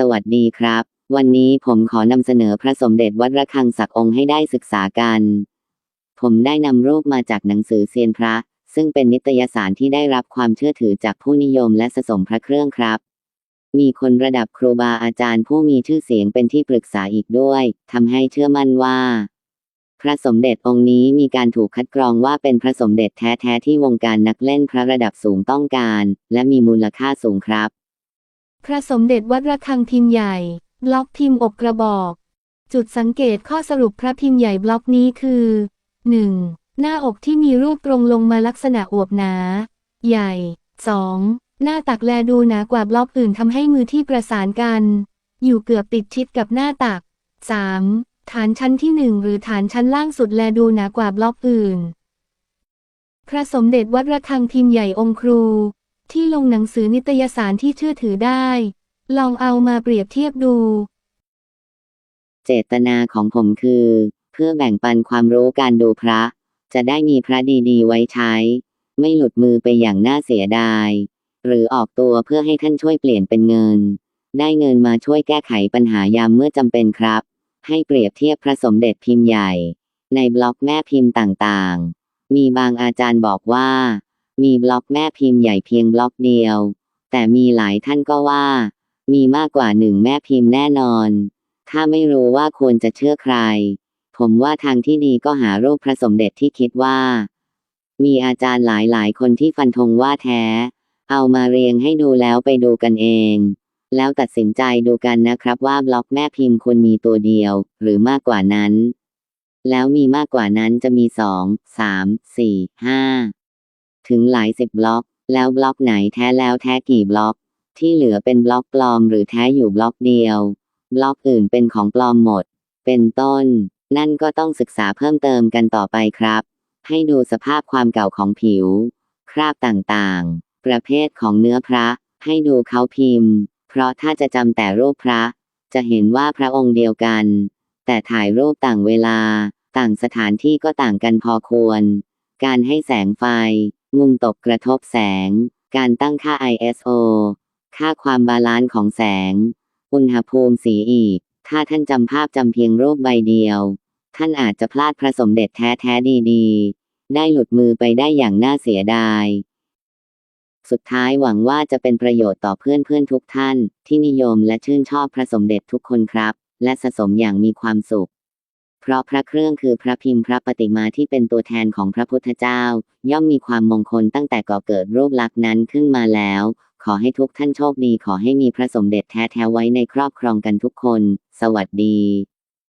สวัสดีครับ วันนี้ผมขอนำเสนอพระสมเด็จวัดระฆังศักดิ์องค์ให้ได้ศึกษากัน ผมได้นำรูปมาจากหนังสือเซียนพระ ซึ่งเป็นนิตยสารที่ได้รับความเชื่อถือจากผู้นิยมและสะสมพระเครื่องครับ มีคนระดับครูบาอาจารย์ผู้มีชื่อเสียงเป็นที่ปรึกษาอีกด้วยทำให้เชื่อมั่นว่า พระสมเด็จองค์นี้มีการถูกคัดกรองว่าเป็นพระสมเด็จแท้ๆที่วงการนักเล่นพระระดับสูงต้องการ และมีมูลค่าสูงครับ พระสมเด็จวัดระฆังพิมพ์ใหญ่ บล็อกพิมพ์อกกระบอก จุดสังเกตข้อสรุปพระพิมพ์ใหญ่บล็อกนี้คือ 1. หน้าอกที่มีรูปตรงลงมาลักษณะอวบหนา ใหญ่ 2. หน้าตักแลดูหนากว่าบล็อกอื่นทำให้มือที่ประสานกัน อยู่เกือบติดชิดกับหน้าตัก 3. ฐานชั้นที่หนึ่งหรือฐานชั้นล่างสุดแลดูหนากว่าบล็อกอื่น พระสมเด็จวัดระฆังพิมพ์ใหญ่องค์ครู ที่ลงหนังสือนิตยสารที่เชื่อถือได้ ลองเอามาเปรียบเทียบดู เจตนาของผมคือ เพื่อแบ่งปันความรู้การดูพระ จะได้มีพระดีๆ ไว้ใช้ ไม่หลุดมือไปอย่างน่าเสียดาย หรือออกตัวเพื่อให้ท่านช่วยเปลี่ยนเป็นเงิน ได้เงินมาช่วยแก้ไขปัญหายามเมื่อจำเป็นครับ ให้เปรียบเทียบพระสมเด็จพิมพ์ใหญ่ ในบล็อกแม่พิมพ์ต่างๆ มีบางอาจารย์บอกว่า มีบล็อกแม่พิมพ์ใหญ่เพียงบล็อกเดียว แต่มีหลายท่านก็ว่า มีมากกว่าหนึ่งแม่พิมพ์แน่นอน ถ้าไม่รู้ว่าควรจะเชื่อใคร ผมว่าทางที่ดีก็หารูปพระสมเด็จที่คิดว่า มีอาจารย์หลายๆ คนที่ฟันธงว่าแท้ เอามาเรียงให้ดูแล้วไปดูกันเอง แล้วตัดสินใจดูกันนะครับว่าบล็อกแม่พิมพ์ควรมีตัวเดียว หรือมากกว่านั้น แล้วมีมากกว่านั้นจะมีสองสามสี่ห้า ถึงหลายสิบบล็อก แล้วบล็อกไหนแท้แล้วแท้กี่บล็อก ที่เหลือเป็นบล็อกปลอมหรือแท้อยู่บล็อกเดียว บล็อกอื่นเป็นของปลอมหมด เป็นต้น นั่นก็ต้องศึกษาเพิ่มเติมกันต่อไปครับ ให้ดูสภาพความเก่าของผิว คราบต่างๆ ประเภทของเนื้อพระ ให้ดูเขาพิมพ์ เพราะถ้าจะจำแต่รูปพระ จะเห็นว่าพระองค์เดียวกัน แต่ถ่ายรูปต่างเวลา ต่างสถานที่ก็ต่างกันพอควรการให้แสงไฟ มุมตกกระทบแสง การตั้งค่า ISO ค่าความบาลานซ์ของแสง อุณหภูมิสีอีก ถ้าท่านจำภาพจำเพียงรูปใบเดียว ท่านอาจจะพลาดพระสมเด็จแท้ๆดีๆ ได้หลุดมือไปได้อย่างน่าเสียดาย สุดท้ายหวังว่าจะเป็นประโยชน์ต่อเพื่อนๆทุกท่าน ที่นิยมและชื่นชอบพระสมเด็จทุกคนครับ และสะสมอย่างมีความสุข เพราะพระเครื่องคือพระพิมพ์พระปฏิมาที่เป็นตัวแทนของพระพุทธเจ้า ย่อมมีความมงคลตั้งแต่ก่อเกิดรูปลักษณ์นั้นขึ้นมาแล้ว ขอให้ทุกท่านโชคดีขอให้มีพระสมเด็จแท้ๆไว้ในครอบครองกันทุกคน สวัสดี